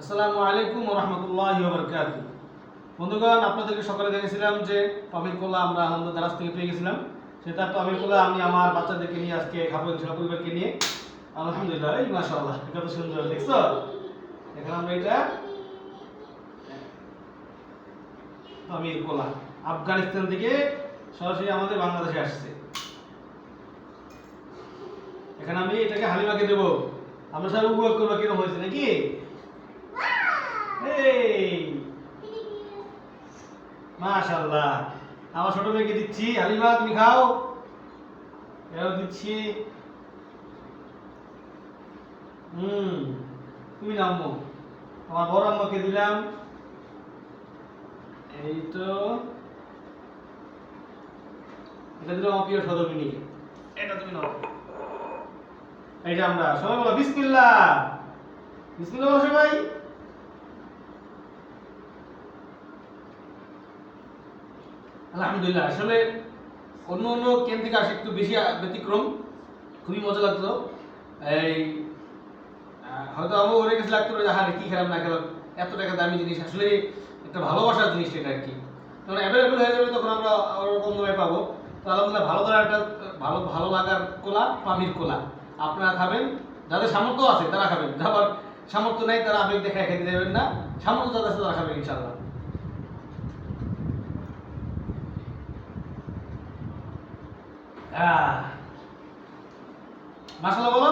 আসসালামু আলাইকুম রহমতুল্লাহ বরকাত বন্ধুগণ, আপনাদেরকে সকালে দেখেছিলাম যে টমির কোলা আমরা আনন্দ দারাজ থেকে পেয়ে গেছিলাম। সেটা টমির কোলা আমি আমার বাচ্চাদেরকে নিয়ে আজকে খাব, ইনশাল্লাহ পরিবারকে নিয়ে। আলহামদুলিল্লাহ, এই মাশাআল্লাহ কত সুন্দর, দেখছ? এখন আমরা এটা। টমির কোলা, আফগানিস্তান থেকে সরাসরি আমাদের বাংলাদেশে আসছে। এখানে আমি এটাকে হালিমাকে দেবো। আমরা সব উপভোগ করব কীরকম হয়েছে, নাকি এই মাশাআল্লাহ। আমার ছোট মেয়েকে দিচ্ছি। হালিমা, তুমি খাও। এও দিচ্ছি। হুম, তুমি নাও আমার বড় আম্মাকে দিলাম। এই তো। এটা দিলাম আমার প্রিয় সদরমিনীকে এটা তুমি নাও। এইটা আমরা সবাই বলো, বিসমিল্লাহ। বিসমিল্লাহ সবাই। আলহামদুলিল্লাহ, আসলে অন্য অন্য কেন থেকে আসে একটু বেশি ব্যতিক্রম, খুবই মজা লাগতো। এই হয়তো আমার ওরে কাছে লাগতো যে হ্যাঁ কি খেলাম, না খেলাম, এত টাকা দামি জিনিস, আসলে একটা ভালোবাসার জিনিস এটা আর কি। তখন অ্যাভেলেবেল হয়ে যাবে, তখন আমরা ওরকম দামে পাবো। তো আলহামদুলিল্লাহ, ভালো ধরার একটা, ভালো ভালো লাগার কোলা, পামির কোলা। আপনারা খাবেন, যাদের সামর্থ্য আছে, তারা খাবেন। যাবার সামর্থ্য নাই, তারা আবেগ দেখে খেতে দেবেন না। সামর্থ্য যাদের আছে, তারা খাবেন ইনশাল্লাহ আহ মাশাআল্লাহ বলো।